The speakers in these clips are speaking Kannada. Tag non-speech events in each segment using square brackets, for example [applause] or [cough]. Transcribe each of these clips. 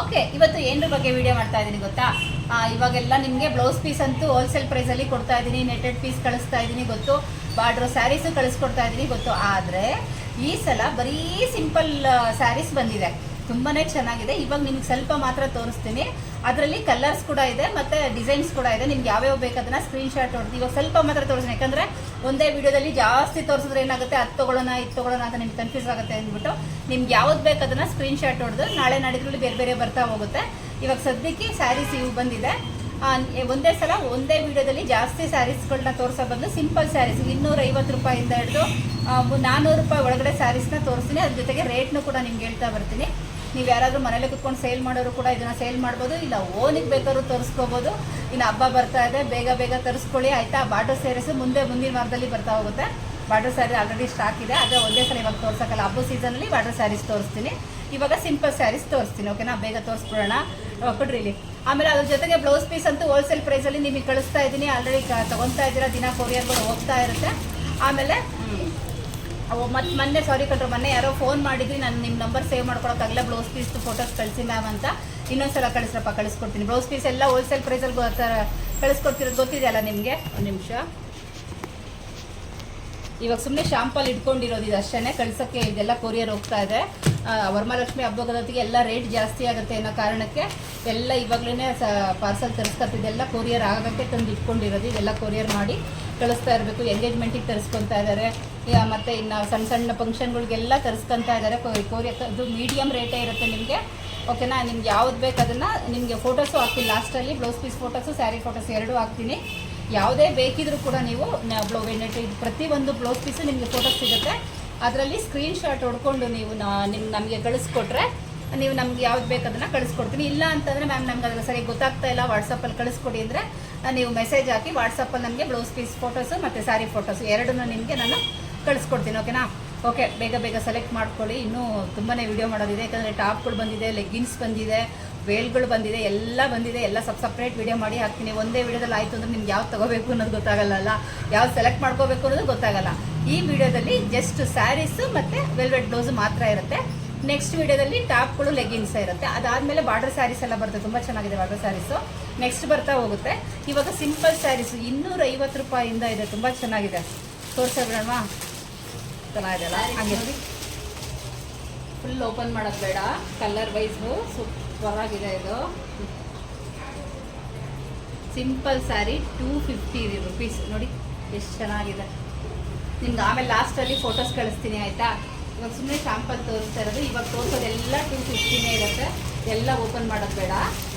ಓಕೆ ಇವತ್ತು ಏನರ ಬಗ್ಗೆ ವಿಡಿಯೋ ಮಾಡ್ತಾ ಇದ್ದೀನಿ ಗೊತ್ತಾ? ಇವಾಗೆಲ್ಲ ನಿಮಗೆ ಬ್ಲೌಸ್ ಪೀಸ್ ಅಂತೂ ಹೋಲ್ಸೇಲ್ ಪ್ರೈಸಲ್ಲಿ ಕೊಡ್ತಾ ಇದ್ದೀನಿ ನೆಟೆಡ್ ಪೀಸ್ ಕಳಿಸ್ತಾ ಇದ್ದೀನಿ ಗೊತ್ತು, ಬಾರ್ಡ್ರ್ ಸ್ಯಾರೀಸು ಕಳಿಸ್ಕೊಡ್ತಾ ಇದ್ದೀನಿ ಗೊತ್ತು. ಆದರೆ, ಈ ಸಲ ಬರೀ ಸಿಂಪಲ್ ಸ್ಯಾರೀಸ್ ಬಂದಿದೆ. ತುಂಬಾ ಚೆನ್ನಾಗಿದೆ. ಇವಾಗ ನಿಮ್ಗೆ ಸ್ವಲ್ಪ ಮಾತ್ರ ತೋರಿಸ್ತೀನಿ. ಅದರಲ್ಲಿ ಕಲರ್ಸ್ ಕೂಡ ಇದೆ, ಮತ್ತು ಡಿಸೈನ್ಸ್ ಕೂಡ ಇದೆ. ನಿಮ್ಗೆ ಯಾವ್ಯಾವ ಬೇಕು ಅದನ್ನ ಸ್ಕ್ರೀನ್ ಶಾಟ್ ಹೊಡೆದು ಇವಾಗ ಸ್ವಲ್ಪ ಮಾತ್ರ ತೋರಿಸೋಣ ಯಾಕಂದರೆ ಒಂದೇ ವಿಡಿಯೋದಲ್ಲಿ ಜಾಸ್ತಿ ತೋರಿಸಿದ್ರೆ ಏನಾಗುತ್ತೆ? ಅದು ತೊಗೊಳ್ಳೋಣ, ಇದು ತೊಗೊಳ್ಳೋಣ ಅಂತ ನಿಮ್ಗೆ ಕನ್ಫ್ಯೂಸ್ ಆಗುತ್ತೆ ಅಂದ್ಬಿಟ್ಟು ನಿಮ್ಗೆ ಯಾವ್ದು ಬೇಕದನ್ನ ಸ್ಕ್ರೀನ್ ಶಾಟ್ ಹೊಡೆದು ನಾಳೆ ನಾಡಿದ್ರಲ್ಲಿ ಬೇರೆ ಬೇರೆ ಬರ್ತಾ ಹೋಗುತ್ತೆ. ಇವಾಗ ಸದ್ಯಕ್ಕೆ ಸ್ಯಾರೀಸ್ ಇವು ಬಂದಿದೆ. ಒಂದೇ ಸಲ ಒಂದೇ ವಿಡಿಯೋದಲ್ಲಿ ಜಾಸ್ತಿ ಸ್ಯಾರೀಸ್ಗಳನ್ನ ತೋರಿಸೋ ಬಂದು ಸಿಂಪಲ್ ಸ್ಯಾರೀಸ್ ಇನ್ನೂರೈವತ್ತು ರೂಪಾಯಿಂದ ಹಿಡಿದು ನಾನ್ನೂರು ರೂಪಾಯಿ ಒಳಗಡೆ ಸ್ಯಾರೀಸ್ನ ತೋರಿಸ್ತೀನಿ. ಅದ್ರ ಜೊತೆಗೆ ರೇಟ್ನು ಕೂಡ ನಿಮ್ಗೆ ಹೇಳ್ತಾ ಬರ್ತೀನಿ. ನೀವು ಯಾರಾದರೂ ಮನೇಲಿ ಕುತ್ಕೊಂಡು ಸೇಲ್ ಮಾಡೋರು ಕೂಡ ಇದನ್ನ ಸೇಲ್ ಮಾಡ್ಬೋದು, ಇಲ್ಲ ಓನಿಗೆ ಬೇಕಾದ್ರೂ ತರಿಸ್ಕೋಬೋದು. ಇನ್ನು ಹಬ್ಬ ಬರ್ತಾ ಇದೆ, ಬೇಗ ಬೇಗ ತರಿಸ್ಕೊಳ್ಳಿ, ಆಯಿತಾ? ಬಾಟರ್ ಸ್ಯಾರೀಸ್ ಮುಂದೆ ಮುಂದಿನ ವಾರದಲ್ಲಿ ಬರ್ತಾ ಹೋಗುತ್ತೆ. ಬಾಟರ್ ಸ್ಯಾರಿ ಆಲ್ರೆಡಿ ಸ್ಟಾಕ್ ಇದೆ, ಆದರೆ ಒಂದೇ ಸಲ ಇವಾಗ ತೋರ್ಸೋಕ್ಕಲ್ಲ. ಹಬ್ಬ ಸೀಸನಲ್ಲಿ ಬಾಟರ್ ಸ್ಯಾರೀಸ್ ತೋರಿಸ್ತೀನಿ. ಇವಾಗ ಸಿಂಪಲ್ ಸ್ಯಾರೀಸ್ ತೋರಿಸ್ತೀನಿ ಓಕೆನಾ ಬೇಗ ತೋರಿಸ್ಬಿಡೋಣ. ಕೊಡ್ರಿ ಆಮೇಲೆ ಅದ್ರ ಜೊತೆಗೆ ಬ್ಲೌಸ್ ಪೀಸ್ ಅಂತೂ ಹೋಲ್ಸೇಲ್ ಪ್ರೈಸಲ್ಲಿ ನಿಮಗೆ ಕಳಿಸ್ತಾ ಇದ್ದೀನಿ. ಆಲ್ರೆಡಿ ತಗೊತಾ ಇದ್ದೀರಾ, ದಿನ ಕೊರಿಯರ್ಗಳು ಹೋಗ್ತಾ ಇರುತ್ತೆ. ಆಮೇಲೆ ಮತ್ತು ಮೊನ್ನೆ ಸಾರಿ ಕಟ್ರು ಮೊನ್ನೆ ಯಾರೋ ಫೋನ್ ಮಾಡಿದ್ರಿ, ನಾನು ನಿಮ್ಮ ನಂಬರ್ ಸೇವ್ ಮಾಡ್ಕೊಳಕ್ಕಾಗಲ್ಲ ಬ್ಲೌಸ್ ಪೀಸ್ ಫೋಟೋಸ್ ಕಳಿಸಿ ಮ್ಯಾಮ್ ಅಂತ. ಇನ್ನೊಂದ್ಸಲ ಕಳಿಸ್ರಪ್ಪ, ಕಳಿಸ್ಕೊಡ್ತೀನಿ. ಬ್ಲೌಸ್ ಪೀಸ್ ಎಲ್ಲ ಹೋಲ್ಸೇಲ್ ಪ್ರೈಸಲ್ಲಿ ಕಳಿಸ್ಕೊಡ್ತಿರೋದು ಗೊತ್ತಿದೆಯಲ್ಲ ನಿಮಗೆ? ಒಂದು ನಿಮಿಷ. ಇವಾಗ ಸುಮ್ಮನೆ ಶಾಂಪಲ್ ಇಟ್ಕೊಂಡಿರೋದು ಇದು ಅಷ್ಟೇ ಕಳ್ಸೋಕ್ಕೆ ಇದೆಲ್ಲ ಕೊರಿಯರ್ ಹೋಗ್ತಾ ಇದೆ. ವರಮಹಾಲಕ್ಷ್ಮಿ ಹಬ್ಬಗದೊತ್ತಿಗೆ ಎಲ್ಲ ರೇಟ್ ಜಾಸ್ತಿ ಆಗುತ್ತೆ ಅನ್ನೋ ಕಾರಣಕ್ಕೆ ಎಲ್ಲ ಇವಾಗಲೇ ಸ ಪಾರ್ಸಲ್ ತರಿಸ್ಕೊತಿದ್ದೆಲ್ಲ ಕೊರಿಯರ್ ಆಗೋಕ್ಕೆ ತಂದು ಇಟ್ಕೊಂಡಿರೋದು, ಇದೆಲ್ಲ ಕೊರಿಯರ್ ಮಾಡಿ ಕಳಿಸ್ತಾ ಇರಬೇಕು. ಎಂಗೇಜ್ಮೆಂಟಿಗೆ ತರಿಸ್ಕೊತಾ ಇದ್ದಾರೆ ಮತ್ತು ಇನ್ನು ಸಣ್ಣ ಸಣ್ಣ ಫಂಕ್ಷನ್ಗಳಿಗೆಲ್ಲ ತರಿಸ್ಕೊತಾ ಇದ್ದಾರೆ ಕೊರಿಯರ್ ಅದು ಮೀಡಿಯಮ್ ರೇಟೇ ಇರುತ್ತೆ ನಿಮಗೆ. ಓಕೆನಾ ನಿಮ್ಗೆ ಯಾವ್ದು ಬೇಕು ಅದನ್ನು ನಿಮಗೆ ಫೋಟೋಸು ಹಾಕ್ತೀನಿ. ಲಾಸ್ಟಲ್ಲಿ blouse piece photos sari photos ಎರಡೂ ಹಾಕ್ತೀನಿ. ಯಾವುದೇ ಬೇಕಿದ್ರೂ ಕೂಡ ನೀವು ಬ್ಲೌ ಪ್ರತಿಯೊಂದು ಬ್ಲೌಸ್ ಪೀಸು ನಿಮಗೆ ಫೋಟೋ ಸಿಗುತ್ತೆ. ಅದರಲ್ಲಿ ಸ್ಕ್ರೀನ್ ಶಾಟ್ ಹೊಡ್ಕೊಂಡು ನೀವು ನಿಮ್ಗೆ ನಮಗೆ ಕಳಿಸ್ಕೊಟ್ರೆ, ನೀವು ನಮ್ಗೆ ಯಾವ್ದು ಅದನ್ನು ಕಳಿಸ್ಕೊಡ್ತೀನಿ. ಇಲ್ಲ ಅಂತಂದರೆ ಮ್ಯಾಮ್ ನಮ್ಗೆ ಅದನ್ನು ಸರಿ ಗೊತ್ತಾಗ್ತಾ ಇಲ್ಲ. ವಾಟ್ಸಪ್ಪಲ್ಲಿ ಕಳಿಸ್ಕೊಡಿ ಅಂದರೆ ನೀವು ಮೆಸೇಜ್ ಹಾಕಿ ವಾಟ್ಸಪ್ಪಲ್ಲಿ ನಮಗೆ ಬ್ಲೌಸ್ ಪೀಸ್ ಫೋಟೋಸು ಮತ್ತು ಸ್ಯಾರಿ ಫೋಟೋಸು ಎರಡನ್ನೂ ನಿಮಗೆ ನಾನು ಕಳಿಸ್ಕೊಡ್ತೀನಿ. ಓಕೆನಾ ಓಕೆ ಬೇಗ ಬೇಗ ಸೆಲೆಕ್ಟ್ ಮಾಡ್ಕೊಳ್ಳಿ. ಇನ್ನೂ ತುಂಬಾ ವಿಡಿಯೋ ಮಾಡೋದಿದೆ. ಯಾಕಂದರೆ ಟಾಪ್ಗಳು ಬಂದಿದೆ ಲೆಗ್ಗಿನ್ಸ್ ಬಂದಿದೆ. ವೇಲ್ಗಳು ಬಂದಿದೆ ಎಲ್ಲ ಬಂದಿದೆ ಎಲ್ಲ ಸಬ್ ಸಪ್ರೇಟ್ ವಿಡಿಯೋ ಮಾಡಿ ಹಾಕ್ತೀನಿ. ಒಂದೇ ವಿಡಿಯೋದಲ್ಲಿ ಆಯಿತು ಅಂದ್ರೆ ನಿಮ್ಗೆ ಯಾವ್ದು ತಗೋಬೇಕು ಅನ್ನೋದು ಗೊತ್ತಾಗಲ್ಲ ಯಾವ್ದು ಸೆಲೆಕ್ಟ್ ಮಾಡ್ಕೋಬೇಕು ಅನ್ನೋದು ಗೊತ್ತಾಗಲ್ಲ. ಈ ವಿಡಿಯೋದಲ್ಲಿ ಜಸ್ಟ್ ಸ್ಯಾರೀಸು ಮತ್ತು ವೆಲ್ವೆಟ್ ಬ್ಲೌಸ್ ಮಾತ್ರ ಇರುತ್ತೆ. ನೆಕ್ಸ್ಟ್ ವಿಡಿಯೋದಲ್ಲಿ ಟಾಪ್ಗಳು ಲೆಗ್ಗಿನ್ಸ್ ಇರುತ್ತೆ. ಅದಾದಮೇಲೆ ಬಾರ್ಡರ್ ಸ್ಯಾರೀಸ್ ಎಲ್ಲ ಬರುತ್ತೆ. ತುಂಬ ಚೆನ್ನಾಗಿದೆ ಬಾರ್ಡರ್ ಸ್ಯಾರೀಸು ನೆಕ್ಸ್ಟ್ ಬರ್ತಾ ಹೋಗುತ್ತೆ. ಇವಾಗ ಸಿಂಪಲ್ ಸ್ಯಾರೀಸು ಇನ್ನೂರೈವತ್ತು ರೂಪಾಯಿಂದ ಇದೆ. ತುಂಬ ಚೆನ್ನಾಗಿದೆ. ತೋರಿಸೋಣ ಚೆನ್ನಾಗಿದೆಲ್ಲ ಹಂಗೆ. ಫುಲ್ ಓಪನ್ ಮಾಡೋದು ಬೇಡ. ಕಲರ್ ವೈಸು ಸೂಪರ್ ಆಗಿದೆ ಇದು. Simple sari two fifty rupees ನೋಡಿ, ಎಷ್ಟು ಚೆನ್ನಾಗಿದೆ. ನಿಮ್ಗೆ ಆಮೇಲೆ ಲಾಸ್ಟಲ್ಲಿ ಫೋಟೋಸ್ ಕಳಿಸ್ತೀನಿ, ಆಯಿತಾ? ಇವಾಗ ಸುಮ್ಮನೆ ಸ್ಯಾಂಪಲ್ ತೋರಿಸ್ತಾ ಇರೋದು. ಇವಾಗ ತೋರಿಸೋದೆಲ್ಲ ಟೂ ಫಿಫ್ಟಿನೇ ಇರುತ್ತೆ. ಎಲ್ಲ ಓಪನ್ ಮಾಡೋದು ಬೇಡ.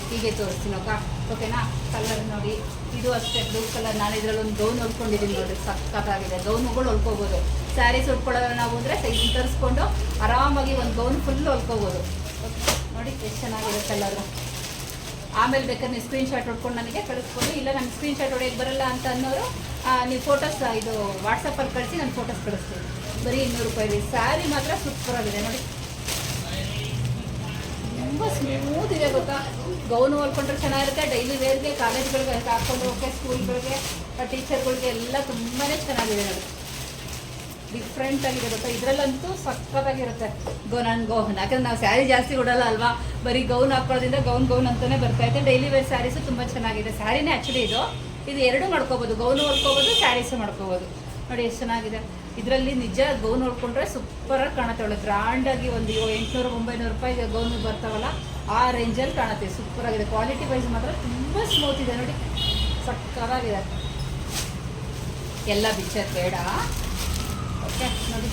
ಹೀಗೆ ತೋರಿಸ್ತೀನಿ ಅಕ್ಕ ಓಕೆನಾ ಕಲರ್ ನೋಡಿ. ಇದು ಅಷ್ಟೇ ಬ್ಲೂ ಕಲರ್ ನಾನು ಇದರಲ್ಲಿ ಒಂದು ಗೌನ್ ಹೊಲ್ಕೊಂಡಿದ್ದೀನಿ ನೋಡಿ ಸಕ್ಕತ್ತಾಗಿದೆ ಗೌನ್ಗಳು ಹೊಲ್ಕೋಬೋದು. ಸ್ಯಾರೀಸ್ ಉಟ್ಕೊಳ್ಳೋದ್ರೆ ನಾವು ಅಂದರೆ ಸೈಜ್ ತರಿಸ್ಕೊಂಡು ಆರಾಮಾಗಿ ಒಂದು ಗೌನ್ ಫುಲ್ ಹೊಲ್ಕೋಬೋದು. ನೋಡಿ, ಎಷ್ಟು ಚೆನ್ನಾಗಿರುತ್ತೆ ಕಲರು ಆಮೇಲೆ ಬೇಕಾದ್ರೆ ನೀವು ಸ್ಕ್ರೀನ್ಶಾಟ್ ಹೊಡ್ಕೊಂಡು ನನಗೆ ಕಳಿಸ್ಕೊಡಿ. ಇಲ್ಲ, ನನಗೆ ಸ್ಕ್ರೀನ್ಶಾಟ್ ಹೊಡೆಯೋಕ್ಕೆ ಬರಲ್ಲ ಅಂತ ಅನ್ನೋರು ನೀವು ಫೋಟೋಸ್ ಇದು ವಾಟ್ಸಪ್ಪಲ್ಲಿ ಕಳಿಸಿ ನಾನು ಫೋಟೋಸ್ ಕಳಿಸ್ತೀನಿ. ಬರೀ ಇನ್ನೂರು ರೂಪಾಯಿ ಸ್ಯಾರಿ ಮಾತ್ರ ಸೂಪರ್ ಆಗಿದೆ, ನೋಡಿ. ತುಂಬ ಸ್ಮೂತ್ ಇದೆ ಗೊತ್ತಾ? ಗೌನು ಹೊಲ್ಕೊಂಡ್ರೆ ಚೆನ್ನಾಗಿರುತ್ತೆ. ಡೈಲಿ ವೇರ್ಗೆ ಕಾಲೇಜ್ಗಳಿಗೆ ಹಾಕೊಂಡು ಹೋಗೋಕ್ಕೆ ಸ್ಕೂಲ್ಗಳಿಗೆ ಟೀಚರ್ಗಳಿಗೆ ಎಲ್ಲ ತುಂಬಾ ಚೆನ್ನಾಗಿದೆ ನೋಡಿ. ಡಿಫ್ರೆಂಟ್ ಆಗಿದೆ ಗೊತ್ತಾ ಇದರಲ್ಲಂತೂ ಸಖತ್ತಾಗಿರುತ್ತೆ ಗೋ ನಾನು ಗೌನ್. ಯಾಕಂದ್ರೆ ನಾವು ಸ್ಯಾರಿ ಜಾಸ್ತಿ ಉಡಲ್ಲ ಅಲ್ವಾ? ಬರೀ ಗೌನ್ ಹಾಕೊಳ್ಳೋದ್ರಿಂದ ಗೌನ್ ಗೌನ್ ಅಂತಾನೆ ಬರ್ತಾ ಇದೆ ಡೈಲಿ ವೇರ್ ಸ್ಯಾರೀಸು ತುಂಬ ಚೆನ್ನಾಗಿದೆ. ಸ್ಯಾರಿನೇ ಆ್ಯಕ್ಚುಲಿ ಇದು. ಇದು ಎರಡೂ ಮಾಡ್ಕೋಬೋದು. ಗೌನು ಹೊಡ್ಕೋಬೋದು ಸ್ಯಾರೀಸು ಮಾಡ್ಕೋಬೋದು. ನೋಡಿ ಎಷ್ಟು ಚೆನ್ನಾಗಿದೆ. ಇದರಲ್ಲಿ ನಿಜ ಗೌನ್ ಹೊಡ್ಕೊಂಡ್ರೆ ಸೂಪರಾಗಿ ಕಾಣುತ್ತೆ. ಒಳ್ಳೆ ಗ್ರ್ಯಾಂಡಾಗಿ ಒಂದು ಎಂಟುನೂರು, ಒಂಬೈನೂರು ರೂಪಾಯಿ ಗೌನ್ ಬರ್ತಾವಲ್ಲ, ಆ ರೇಂಜಲ್ಲಿ ಕಾಣುತ್ತೆ. ಸೂಪರಾಗಿದೆ ಕ್ವಾಲಿಟಿ ವೈಸ್ ಮಾತ್ರ ತುಂಬ ಸ್ಮೂತ್ ಇದೆ. ನೋಡಿ ಸಕ್ಕತ್ತಾಗಿದೆ ಎಲ್ಲ ಬಿಚ್ಚೋದು ಬೇಡ. ಓಕೆ, ನೋಡಿ.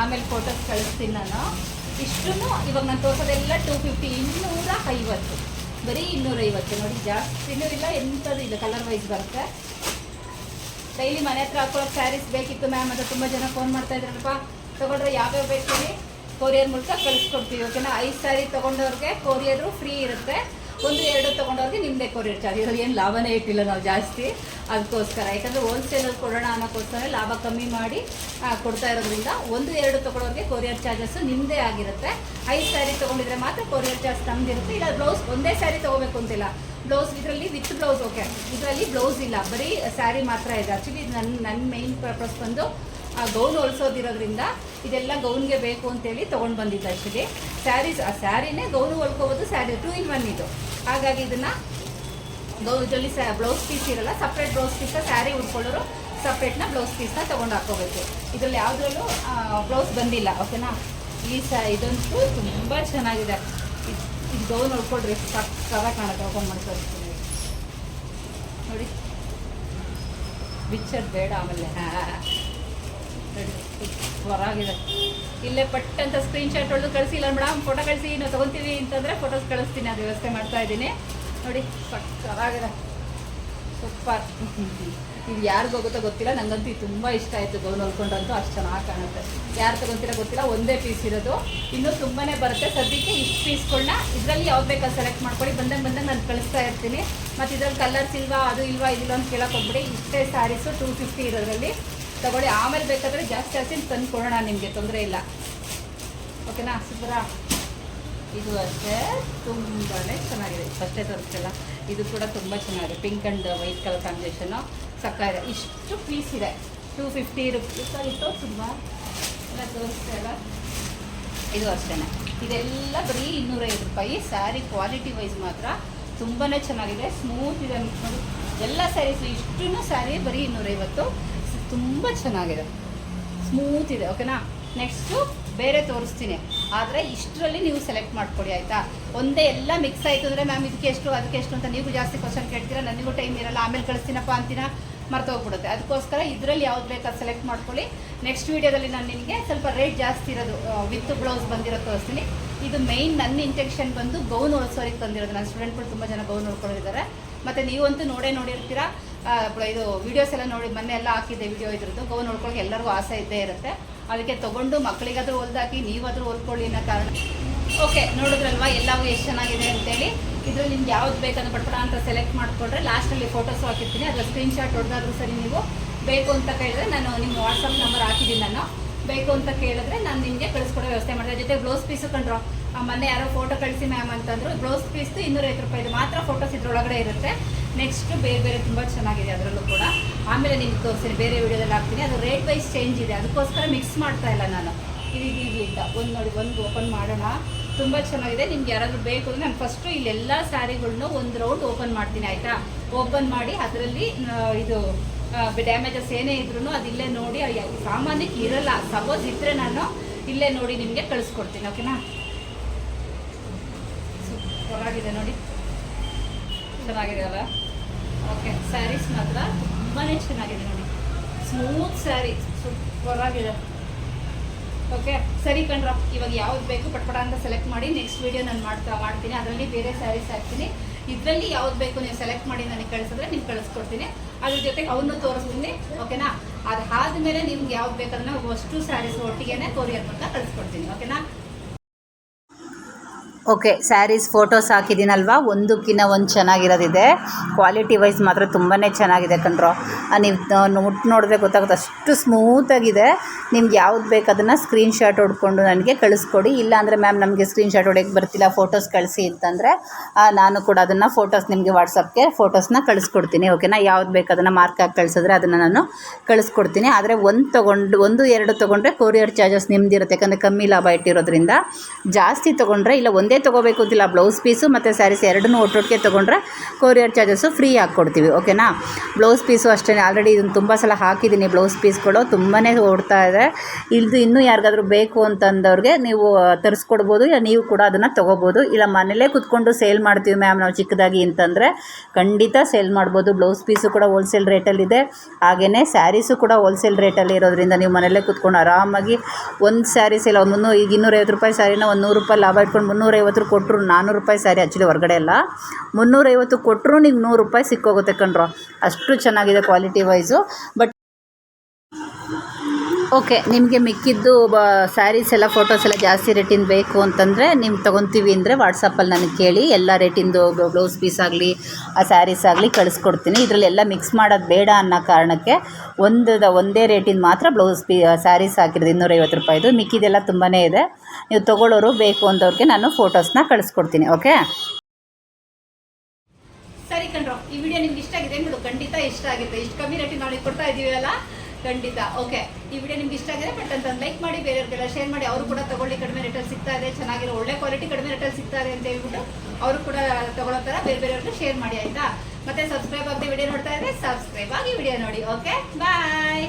ಆಮೇಲೆ ಫೋಟೋಸ್ ಕಳಿಸ್ತೀನಿ ನಾನು. ಇಷ್ಟು ಇವಾಗ ನಾನು ತೋರಿಸೋದೆಲ್ಲ ಟೂ ಫಿಫ್ಟಿ ಇನ್ನೂರ ಐವತ್ತು ಬರೀ ಇನ್ನೂರೈವತ್ತು, ನೋಡಿ ಜಾಸ್ತಿನೂ ಇಲ್ಲ ಎಂಥದ್ದು ಇಲ್ಲ ಕಲರ್ ವೈಸ್ ಬರುತ್ತೆ. ಡೈಲಿ ಮನೆ ಹತ್ರ ಹಾಕೊಳ್ಳೋಕೆ ಸ್ಯಾರೀಸ್ ಬೇಕಿತ್ತು ಮ್ಯಾಮ್ ಅದು ತುಂಬ ಜನ ಫೋನ್ ಮಾಡ್ತಾ ಇದ್ರಲ್ಲಪ್ಪ ತೊಗೊಂಡ್ರೆ ಯಾವ್ಯಾವ ಬೇಕು ಕೊರಿಯರ್ ಮೂಲಕ ಕಳಿಸ್ಕೊಡ್ತೀವಿ ಓಕೆನಾ ಐದು ಸ್ಯಾರಿ ತೊಗೊಂಡವ್ರಿಗೆ ಕೊರಿಯರು ಫ್ರೀ ಇರುತ್ತೆ. ಒಂದು, ಎರಡು ತೊಗೊಂಡವ್ರಿಗೆ ನಿಮ್ಮದೇ ಕೊರಿಯರ್ ಚಾರ್ಜ್ ಇದರಲ್ಲಿ ಏನು ಲಾಭನೇ ಇಟ್ಟಿಲ್ಲ ನಾವು ಜಾಸ್ತಿ. ಅದಕ್ಕೋಸ್ಕರ. ಯಾಕಂದರೆ ಹೋಲ್ಸೇಲಲ್ಲಿ ಕೊಡೋಣ ಅನ್ನೋಕ್ಕೋಸ್ಕರ ಲಾಭ ಕಮ್ಮಿ ಮಾಡಿ ಕೊಡ್ತಾ ಇರೋದ್ರಿಂದ ಒಂದು, ಎರಡು ತೊಗೊಳೋರಿಗೆ ಕೊರಿಯರ್ ಚಾರ್ಜಸ್ಸು ನಿಮ್ಮದೇ ಆಗಿರುತ್ತೆ. ಐದು ಸ್ಯಾರಿ ತೊಗೊಂಡಿದ್ರೆ ಮಾತ್ರ ಕೊರಿಯರ್ ಚಾರ್ಜ್ ನಮ್ದಿರುತ್ತೆ ಇಲ್ಲ ಬ್ಲೌಸ್ ಒಂದೇ ಸ್ಯಾರಿ ತೊಗೋಬೇಕು ಅಂತಿಲ್ಲ. ಬ್ಲೌಸ್ ಇದರಲ್ಲಿ ವಿತ್ ಬ್ಲೌಸ್ ಓಕೆ ಇದರಲ್ಲಿ ಬ್ಲೌಸ್ ಇಲ್ಲ. ಬರೀ ಸ್ಯಾರಿ ಮಾತ್ರ ಇದೆ. ಆ್ಯಕ್ಚುಲಿ ನನ್ನ ನನ್ನ ಮೇಯ್ನ್ ಪರ್ಪಸ್ ಬಂದು ಗೌನ್ ಹೊಲ್ಸೋದಿರೋದ್ರಿಂದ ಇದೆಲ್ಲ ಗೌನ್ಗೆ ಬೇಕು ಅಂತೇಳಿ ತೊಗೊಂಡು ಬಂದಿದ್ದು ಆ್ಯಕ್ಚುಲಿ ಸ್ಯಾರೀಸ್, ಆ ಸ್ಯಾರಿನೇ ಗೌನು ಹೊಲ್ಕೋಬೋದು, ಸ್ಯಾರಿ ಟೂ ಇನ್ ಒನ್ ಇದು. ಹಾಗಾಗಿ ಇದನ್ನು ಗೌನ್ ಸ್ಯಾ, ಬ್ಲೌಸ್ ಪೀಸ್ ಇರಲ್ಲ, ಸಪ್ರೇಟ್ ಬ್ಲೌಸ್ ಪೀಸ್ನ ಸ್ಯಾರಿ ಉಟ್ಕೊಳ್ಳೋರು ಸಪ್ರೇಟ್ನ ಬ್ಲೌಸ್ ಪೀಸ್ನ ತೊಗೊಂಡು ಹಾಕ್ಕೋಬೇಕು ಇದರಲ್ಲಿ ಯಾವುದ್ರಲ್ಲೂ ಬ್ಲೌಸ್ ಬಂದಿಲ್ಲ, ಓಕೆನಾ? ಈ ಸ ಇದಂತೂ ತುಂಬ ಚೆನ್ನಾಗಿದೆ. ಇದ್- ಗೌನ್ ಉಟ್ಕೊಳ್ರಿ ಸಕ್ಕದಾಗ ಕಾಣುತ್ತೆ, ಓಪನ್ ಮಾಡಿ ನೋಡಿ. ಬಿಚ್ಚರ್ ಬೇಡ ಆಮೇಲೆ. [laughs] ಹೊರಾಗಿದೆ. ಇಲ್ಲೇ ಪಟ್ ಅಂತ ಸ್ಕ್ರೀನ್ ಶಾಟ್ ಹೊಡೆದು ಕಳಿಸಿಲ್ಲ ಮೇಡಮ್ ಫೋಟೋ ಕಳಿಸಿ ನಾವು ತೊಗೊತೀವಿ ಅಂತಂದರೆ ಫೋಟೋಸ್ ಕಳಿಸ್ತೀನಿ, ಅದು ವ್ಯವಸ್ಥೆ ಮಾಡ್ತಾ ಇದ್ದೀನಿ. ನೋಡಿ ಸಕ್ಕತ್ತಾಗಿದೆ ಸೂಪರ್ ಇದು ಯಾರಿಗೂ ಹೋಗುತ್ತೋ ಗೊತ್ತಿಲ್ಲ ನನಗಂತೂ ತುಂಬ ಇಷ್ಟ ಆಯಿತು ಗೌನ್ ಹೊಲ್ಕೊಂಡಂತೂ ಅಷ್ಟು ಚೆನ್ನಾಗಿ ಕಾಣುತ್ತೆ. ಯಾರು ತಗೊಂತೀರ ಗೊತ್ತಿಲ್ಲ, ಒಂದೇ ಪೀಸ್ ಇರೋದು. ಇನ್ನೂ ತುಂಬಾ ಬರುತ್ತೆ. ಸದ್ಯಕ್ಕೆ ಇಷ್ಟು ಪೀಸ್ಗಳನ್ನ ಇದರಲ್ಲಿ ಯಾವ್ದು ಬೇಕಾ ಸೆಲೆಕ್ಟ್ ಮಾಡ್ಕೊಳ್ಳಿ. ಬಂದಂಗೆ ಬಂದಂಗೆ ನಾನು ಕಳಿಸ್ತಾ ಇರ್ತೀನಿ. ಮತ್ತು ಇದರಲ್ಲಿ ಕಲರ್ಸ್ ಇಲ್ವಾ ಅದು ಇಲ್ವಾ ಇದಿಲ್ಲ ಅಂತ ಕೇಳಕ್ಕೆ ಹೋಗ್ಬಿಡಿ. ಇಷ್ಟೇ ಸ್ಯಾರೀಸು ಟೂ ಫಿಫ್ಟಿ ಇರೋದ್ರಲ್ಲಿ. ತಗೊಳ್ಳಿ. ಆಮೇಲೆ ಬೇಕಾದರೆ ಜಾಸ್ತಿ ಜಾಸ್ತಿ ತಂದು ಕೊಡೋಣ, ನಿಮಗೆ ತೊಂದರೆ ಇಲ್ಲ. ಓಕೆನಾ ಸೂಪರಾ ಇದು ಅಷ್ಟೇ. ತುಂಬಾ ಚೆನ್ನಾಗಿದೆ. ಫಸ್ಟೇ ತೋರಿಸ್ತಲ್ಲ. ಇದು ಕೂಡ ತುಂಬ ಚೆನ್ನಾಗಿದೆ. Pink and white colour combination. ಇದೆ ಇಷ್ಟು ಪೀಸ್ ಇದೆ. ಟೂ ಫಿಫ್ಟಿ ರುಪೀಸ್ ಆಯಿತು ತುಂಬ ಎಲ್ಲ ತೋರಿಸ್ತಾ ಇದು ಅಷ್ಟೇ ಇದೆಲ್ಲ ಬರೀ ಇನ್ನೂರೈದು ರೂಪಾಯಿ. ಸ್ಯಾರಿ ಕ್ವಾಲಿಟಿ ವೈಸ್ ಮಾತ್ರ ತುಂಬಾ ಚೆನ್ನಾಗಿದೆ. ಸ್ಮೂತ್ ಇದೆ. ನೋಡಿ, ಎಲ್ಲ ಸ್ಯಾರೀಸು ಇಷ್ಟು ಸ್ಯಾರಿ ಬರೀ ಇನ್ನೂರೈವತ್ತು. ತುಂಬ ಚೆನ್ನಾಗಿದೆ. ಸ್ಮೂತ್ ಇದೆ ಓಕೆನಾ ನೆಕ್ಸ್ಟು ಬೇರೆ ತೋರಿಸ್ತೀನಿ. ಆದರೆ ಇಷ್ಟರಲ್ಲಿ ನೀವು ಸೆಲೆಕ್ಟ್ ಮಾಡ್ಕೊಡಿ, ಆಯಿತಾ? ಒಂದೇ ಎಲ್ಲ ಮಿಕ್ಸ್ ಆಯಿತು ಅಂದರೆ ಮ್ಯಾಮ್ ಇದಕ್ಕೆ ಎಷ್ಟು, ಅದಕ್ಕೆ ಎಷ್ಟು ಅಂತ ನೀವು ಜಾಸ್ತಿ ಕ್ವಶನ್ ಕೇಳ್ತೀರಾ? ನನಗೂ ಟೈಮ್ ಇರಲ್ಲ, ಆಮೇಲೆ ಕಳಿಸ್ತೀನಪ್ಪ ಅಂತೀನ? ಮರ್ತೋಗ್ಬಿಡುತ್ತೆ. ಅದಕ್ಕೋಸ್ಕರ ಇದರಲ್ಲಿ ಯಾವ್ದು ಬೇಕಾದ ಸೆಲೆಕ್ಟ್ ಮಾಡ್ಕೊಳ್ಳಿ. ನೆಕ್ಸ್ಟ್ ವೀಡಿಯೋದಲ್ಲಿ ನಾನು ನಿಮಗೆ ಸ್ವಲ್ಪ ರೇಟ್ ಜಾಸ್ತಿ ಇರೋದು ವಿತ್ ಬ್ಲೌಸ್ ಬಂದಿರೋ ತೋರಿಸ್ತೀನಿ. ಇದು ಮೈನ್ ನನ್ನ ಇಂಟೆನ್ಷನ್ ಬಂದು ಗೌನ್ ಹೊಲ್ಸೋರಿಗೆ ತಂದಿರೋದು ನನ್ನ ಸ್ಟೂಡೆಂಟ್ಗಳು ತುಂಬ ಜನ ಗೌನ್ ಹೊಲ್ಕೊಂಡಿದ್ದಾರೆ ಮತ್ತು ನೀವಂತೂ ನೋಡೇ ನೋಡಿರ್ತೀರಾ? ಇದು ವಿಡಿಯೋಸ್ ಎಲ್ಲ ನೋಡಿ ಮೊನ್ನೆ ಎಲ್ಲ ಹಾಕಿದ್ದೆ ವಿಡಿಯೋ ಇದ್ರದ್ದು. ಗೋ ನೋಡ್ಕೊಳಕ್ಕೆ ಎಲ್ಲರಿಗೂ ಆಸೆ ಇದ್ದೇ ಇರುತ್ತೆ. ಅದಕ್ಕೆ ತೊಗೊಂಡು ಮಕ್ಕಳಿಗಾದ್ರೂ ಹೊಲ್ದಾಕಿ, ನೀವಾದರೂ ಹೊಲ್ಕೊಳ್ಳಿ ಅನ್ನೋ ಕಾರಣ. ಓಕೆ ನೋಡಿದ್ರಲ್ವಾ? ಎಲ್ಲವೂ ಎಷ್ಟು ಚೆನ್ನಾಗಿದೆ ಅಂತೇಳಿ. ಇದ್ರಲ್ಲಿ ನಿಮ್ಗೆ ಯಾವ್ದು ಬೇಕಂತ ಪಟ್ಪಡ ಅಂತ ಸೆಲೆಕ್ಟ್ ಮಾಡಿಕೊಂಡ್ರೆ ಲಾಸ್ಟಲ್ಲಿ ಫೋಟೋಸ್ ಹಾಕಿರ್ತೀನಿ. ಅದರ ಸ್ಕ್ರೀನ್ಶಾಟ್ ಹೊಡೆದಾದ್ರೂ ಸರಿ ನೀವು ಬೇಕು ಅಂತ ಕೇಳಿದ್ರೆ ನಾನು ನಿಮ್ಮ ವಾಟ್ಸಪ್ ನಂಬರ್ ಹಾಕಿದ್ದೀನಿ ನಾನು. ಬೇಕು ಅಂತ ಕೇಳಿದ್ರೆ ನಾನು ನಿಮಗೆ ಕಳಿಸ್ಕೊಡೋ ವ್ಯವಸ್ಥೆ ಮಾಡಿದೆ ಜೊತೆ ಬ್ಲೌಸ್ ಪೀಸ್ ಕಂಡ್ರು. ಮನೆ ಮೊನ್ನೆ ಯಾರೋ ಫೋಟೋ ಕಳಿಸಿ ಮ್ಯಾಮ್ ಅಂತಂದ್ರು. ಬ್ಲೌಸ್ ಪೀಸ್ದು ಇನ್ನೂರೈವತ್ತು ರೂಪಾಯಿದು ಮಾತ್ರ ಫೋಟೋಸ್ ಇದ್ರೊಳಗಡೆ ಇರುತ್ತೆ. ನೆಕ್ಸ್ಟ್ ಬೇರೆ ಬೇರೆ ತುಂಬ ಚೆನ್ನಾಗಿದೆ ಅದರಲ್ಲೂ ಕೂಡ. ಆಮೇಲೆ ನಿಮ್ಗೆ ತೋರಿಸ್ತೀನಿ ಬೇರೆ ವಿಡಿಯೋದಲ್ಲಿ ಹಾಕ್ತೀನಿ. ಅದು ರೇಟ್ ವೈಸ್ ಚೇಂಜ್ ಇದೆ. ಅದಕ್ಕೋಸ್ಕರ ಮಿಕ್ಸ್ ಮಾಡ್ತಾ ಇಲ್ಲ ನಾನು. ಇದು ಇದು ಅಂತ ಒಂದು ನೋಡಿ, ಒಂದು ಓಪನ್ ಮಾಡೋಣ. ತುಂಬ ಚೆನ್ನಾಗಿದೆ. ನಿಮ್ಗೆ ಯಾರಾದರೂ ಬೇಕು ಅಂದರೆ ನಾನು ಫಸ್ಟು ಇಲ್ಲೆಲ್ಲ ಸ್ಯಾರಿಗಳನ್ನೂ ಒಂದು ರೌಂಡ್ ಓಪನ್ ಮಾಡ್ತೀನಿ, ಆಯಿತಾ? ಓಪನ್ ಮಾಡಿ ಅದರಲ್ಲಿ ಇದು ಡ್ಯಾಮೇಜಸ್ ಏನೇ ಇದ್ರೂ ಅದು ಇಲ್ಲೇ ನೋಡಿ ಸಾಮಾನ್ಯಕ್ಕೆ ಇರಲ್ಲ. ಸಪೋಸ್ ಇದ್ದರೆ ನಾನು ಇಲ್ಲೇ ನೋಡಿ ನಿಮಗೆ ಕಳಿಸ್ಕೊಡ್ತೀನಿ ಓಕೆನಾ ಸೂಪರಾಗಿದೆ ನೋಡಿ. ಚೆನ್ನಾಗಿದೆ ಅಲ್ಲ? ಓಕೆ ಸ್ಯಾರೀಸ್ ಮಾತ್ರ ತುಂಬಾ ಚೆನ್ನಾಗಿದೆ ನೋಡಿ. ಸ್ಮೂತ್ ಸ್ಯಾರಿ ಸೂಪರಾಗಿದೆ. ಓಕೆ ಸರಿ ಕಣ್ರಾ, ಇವಾಗ ಯಾವ್ದು ಬೇಕು ಪಟ್ಪಟ ಅಂತ ಸೆಲೆಕ್ಟ್ ಮಾಡಿ ನೆಕ್ಸ್ಟ್ ವೀಡಿಯೋ ನಾನು ಮಾಡ್ತಾ, ಮಾಡ್ತೀನಿ. ಅದರಲ್ಲಿ ಬೇರೆ ಸ್ಯಾರೀಸ್ ಹಾಕ್ತೀನಿ. ಇದರಲ್ಲಿ ಯಾವ್ದು ಬೇಕು ನೀವು ಸೆಲೆಕ್ಟ್ ಮಾಡಿ ನನಗೆ ಕಳಿಸಿದ್ರೆ ನಿಮ್ಗೆ ಕಳಿಸ್ಕೊಡ್ತೀನಿ. ಅದ್ರ ಜೊತೆಗೆ ಅವನ್ನು ತೋರಿಸ್ತೀನಿ, ಓಕೆನಾ? ಅದಾದ ಆದಮೇಲೆ ನಿಮ್ಗೆ ಯಾವ್ದು ಬೇಕಂದ್ರೆ ಅಷ್ಟು ಸ್ಯಾರೀಸ್ ಒಟ್ಟಿಗೆನೇ ಕೊರಿಯರ್ ಮೂಲಕ ಕಳಿಸ್ಕೊಡ್ತೀನಿ, ಓಕೆನಾ? ಓಕೆ ಸ್ಯಾರೀಸ್ ಫೋಟೋಸ್ ಹಾಕಿದ್ದೀನಲ್ವಾ? ಒಂದಕ್ಕಿನ್ನ ಒಂದು ಚೆನ್ನಾಗಿರೋದಿದೆ. ಕ್ವಾಲಿಟಿ ವೈಸ್ ಮಾತ್ರ ತುಂಬಾ ಚೆನ್ನಾಗಿದೆ ಕಣ್ರೋ. ನೀವು ಮುಟ್ಟು ನೋಡಿದ್ರೆ ಗೊತ್ತಾಗುತ್ತೆ. ಅಷ್ಟು ಸ್ಮೂತಾಗಿದೆ ನಿಮ್ಗೆ ಯಾವ್ದು ಬೇಕು ಅದನ್ನು ಸ್ಕ್ರೀನ್ ಶಾಟ್ ಹೊಡ್ಕೊಂಡು ನನಗೆ ಕಳಿಸ್ಕೊಡಿ. ಇಲ್ಲಾಂದರೆ ಮ್ಯಾಮ್ ನಮಗೆ ಸ್ಕ್ರೀನ್ ಶಾಟ್ ಬರ್ತಿಲ್ಲ ಫೋಟೋಸ್ ಕಳಿಸಿ ಅಂತಂದರೆ ನಾನು ಕೂಡ ಅದನ್ನು ಫೋಟೋಸ್ ನಿಮಗೆ ವಾಟ್ಸಪ್ಗೆ ಫೋಟೋಸ್ನ ಕಳಿಸ್ಕೊಡ್ತೀನಿ. ಓಕೆನಾ ಯಾವ್ದು ಬೇಕು ಅದನ್ನು ಮಾರ್ಕ್ ಹಾಕಿ ಕಳಿಸಿದ್ರೆ ಅದನ್ನು ನಾನು ಕಳಿಸ್ಕೊಡ್ತೀನಿ. ಆದರೆ ಒಂದು ತೊಗೊಂಡು, ಒಂದು, ಎರಡು ತೊಗೊಂಡ್ರೆ ಕೊರಿಯರ್ ಚಾರ್ಜಸ್ ನಿಮ್ದಿರುತ್ತೆ. ಯಾಕಂದರೆ ಕಮ್ಮಿ ಲಾಭ ಇಟ್ಟಿರೋದ್ರಿಂದ ಜಾಸ್ತಿ ತೊಗೊಂಡ್ರೆ ಇಲ್ಲ ಒಂದೇ ತೊಗೋಬೇಕು ಅಂತಿಲ್ಲ. ಬ್ಲೌಸ್ ಪೀಸು ಮತ್ತು ಸ್ಯಾರೀಸ್ ಎರಡನ್ನೂ ಒಟ್ಟೊಟ್ಟಿಗೆ ತೊಗೊಂಡ್ರೆ ಕೊರಿಯರ್ ಚಾರ್ಜಸ್ಸು ಫ್ರೀ ಹಾಕ್ಕೊಡ್ತೀವಿ ಓಕೆನಾ? ಬ್ಲೌಸ್ ಪೀಸು ಅಷ್ಟೇ, ಆಲ್ರೆಡಿ ಇದನ್ನು ತುಂಬ ಸಲ ಹಾಕಿದ್ದೀನಿ. ಬ್ಲೌಸ್ ಪೀಸ್ಗಳು ತುಂಬಾ ಓಡ್ತಾ ಇದೆ. ಇದು ಇನ್ನೂ ಯಾರಿಗಾದ್ರೂ ಬೇಕು ಅಂತಂದವ್ರಿಗೆ ನೀವು ತರಿಸ್ಕೊಡ್ಬೋದು ಇಲ್ಲ ನೀವು ಕೂಡ ಅದನ್ನು ತೊಗೋಬೋದು. ಇಲ್ಲ, ಮನೇಲೇ ಕುತ್ಕೊಂಡು ಸೇಲ್ ಮಾಡ್ತೀವಿ ಮ್ಯಾಮ್ ನಾವು ಚಿಕ್ಕದಾಗಿ ಅಂತಂದರೆ ಖಂಡಿತ ಸೇಲ್ ಮಾಡ್ಬೋದು. ಬ್ಲೌಸ್ ಪೀಸು ಕೂಡ ಹೋಲ್ಸೇಲ್ ರೇಟಲ್ಲಿದೆ. ಹಾಗೆಯೇ ಸ್ಯಾರೀಸು ಕೂಡ ಹೋಲ್ಸೇಲ್ ರೇಟಲ್ಲಿ ಇರೋದ್ರಿಂದ ನೀವು ಮನೇಲೇ ಕುತ್ಕೊಂಡು ಆರಾಮಾಗಿ ಒಂದು ಸ್ಯಾರೀಸ್ ಇಲ್ಲ, ಒಂದು ಮುನ್ನೂರು ಈಗ ಇನ್ನೂರೈವತ್ತು ರೂಪಾಯಿ ಸ್ಯಾರಿನ ಒಂದು ನೂರು ರೂಪಾಯಿ ಲಾಭ ಇಟ್ಕೊಂಡು ಮುನ್ನೂರೈವತ್ತು ಕೊಟ್ಟರು ನಾನ್ನೂರು ರೂಪಾಯಿ ಸ್ಯಾರಿ ಆ್ಯಕ್ಚುಲಿ ಹೊರಗಡೆ ಎಲ್ಲ ಮುನ್ನೂರೈವತ್ತು ಕೊಟ್ಟರು ನೀವು ನೂರು ರೂಪಾಯಿ ಸಿಕ್ಕೋಗುತ್ತೆ ಕಣ್ರೋ. ಅಷ್ಟು ಚೆನ್ನಾಗಿದೆ ಕ್ವಾಲಿಟಿ ವೈಸು. ಬಟ್ ಓಕೆ, ನಿಮಗೆ ಮಿಕ್ಕಿದ್ದು ಸ್ಯಾರೀಸ್ ಎಲ್ಲ ಫೋಟೋಸ್ ಎಲ್ಲ ಜಾಸ್ತಿ ರೇಟಿಂದು ಬೇಕು ಅಂತಂದರೆ ನೀವು ತೊಗೊತೀವಿ ಅಂದರೆ ವಾಟ್ಸಪ್ಪಲ್ಲಿ ನನಗೆ ಕೇಳಿ, ಎಲ್ಲ ರೇಟಿಂದು ಬ್ಲೌಸ್ ಪೀಸ್ ಆಗಲಿ, ಆ ಸ್ಯಾರೀಸ್ ಆಗಲಿ ಕಳಿಸ್ಕೊಡ್ತೀನಿ. ಇದರಲ್ಲಿ ಎಲ್ಲ ಮಿಕ್ಸ್ ಮಾಡೋದು ಬೇಡ ಅನ್ನೋ ಕಾರಣಕ್ಕೆ ಒಂದು ಒಂದೇ ರೇಟಿಂದು ಮಾತ್ರ ಬ್ಲೌಸ್ ಪೀ ಸ್ಯಾರೀಸ್ ಹಾಕಿರೋದು, ಇನ್ನೂರೈವತ್ತು ರೂಪಾಯಿದು. ಮಿಕ್ಕಿದೆಲ್ಲ ತುಂಬಾ ಇದೆ. ನೀವು ತೊಗೊಳ್ಳೋರು ಬೇಕು ಅಂದವ್ರಿಗೆ ನಾನು ಫೋಟೋಸ್ನ ಕಳಿಸ್ಕೊಡ್ತೀನಿ, ಓಕೆ? ಸರಿ ಕಣ್ರು, ಈ ವಿಡಿಯೋ ನಿಮ್ಗೆ ಇಷ್ಟ ಆಗಿದೆ ಖಂಡಿತ ಇಷ್ಟ ಆಗಿದೆ ಇಷ್ಟು ಕಮ್ಮಿ ನಾವು ಕೊಡ್ತಾ ಇದೀವಲ್ಲ ಖಂಡಿತ. ಓಕೆ ಈ ವಿಡಿಯೋ ನಿಮ್ಗೆ ಇಷ್ಟ ಆಗಿದೆ ಬಟ್ ಅಂತ ಲೈಕ್ ಮಾಡಿ, ಬೇರೆಯವ್ರಿಗೆಲ್ಲ ಶೇರ್ ಮಾಡಿ, ಅವರು ಕೂಡ ತಗೊಳ್ಳಿ, ಕಡಿಮೆ ರೇಟಲ್ಲಿ ಸಿಗ್ತಾ ಇದೆ ಚೆನ್ನಾಗಿರೋ ಒಳ್ಳೆ ಕ್ವಾಲಿಟಿ ಕಡಿಮೆ ರೇಟಲ್ಲಿ ಸಿಗ್ತಾ ಇದೆ ಅಂತ ಹೇಳ್ಬಿಟ್ಟು ಅವರು ಕೂಡ ತಗೊಳ್ಳೋ ಥರ ಬೇರೆ ಬೇರೆಯವ್ರಿಗೆ ಶೇರ್ ಮಾಡಿ, ಆಯಿತಾ? ಮತ್ತೆ ಸಬ್ಸ್ಕ್ರೈಬ್ ಆಗದೆ ವಿಡಿಯೋ ನೋಡ್ತಾ ಇದ್ರೆ ಸಬ್ಸ್ಕ್ರೈಬ್ ಆಗಿ ವಿಡಿಯೋ ನೋಡಿ ಓಕೆ ಬಾಯ್